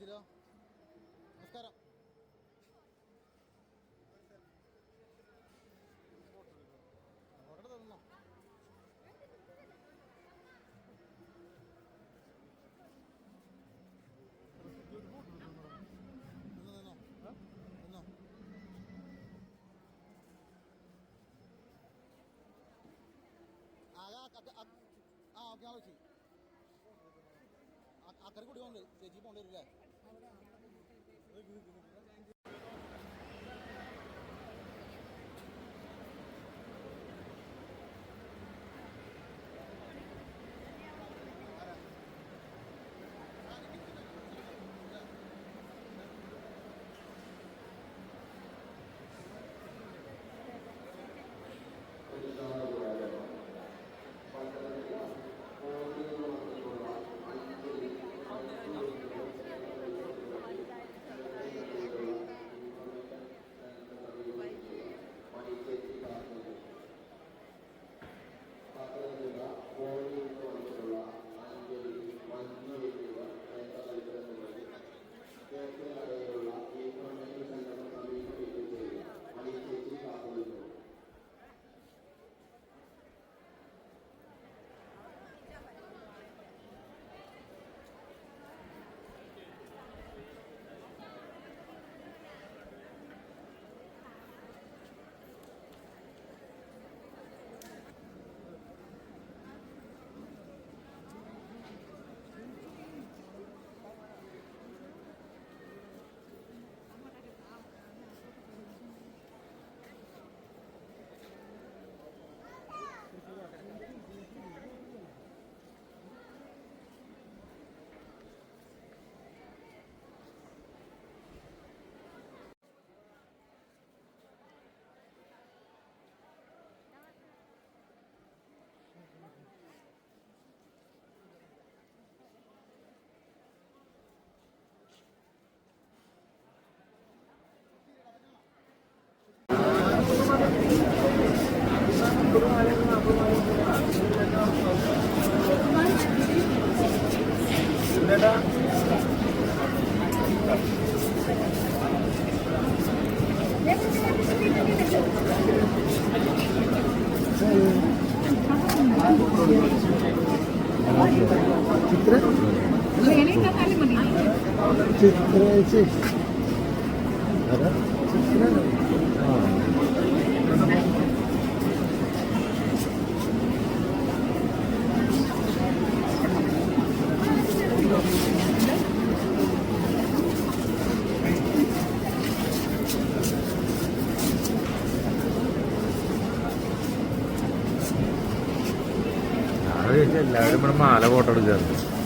തിരോ നമസ്കാരം. ഓർഡർ തന്നോ? നിന്നോ നിന്നോ ആ ഓക്കെ ആലോചിച്ചു അക്കരെ കൂടി കൊണ്ട് ചേച്ചി പോണ്ടി വരില്ലേ चित्र? चित्र എല്ലാവരും ഇവിടെ മാല ഫോട്ടോ എടുക്കാറുണ്ട്.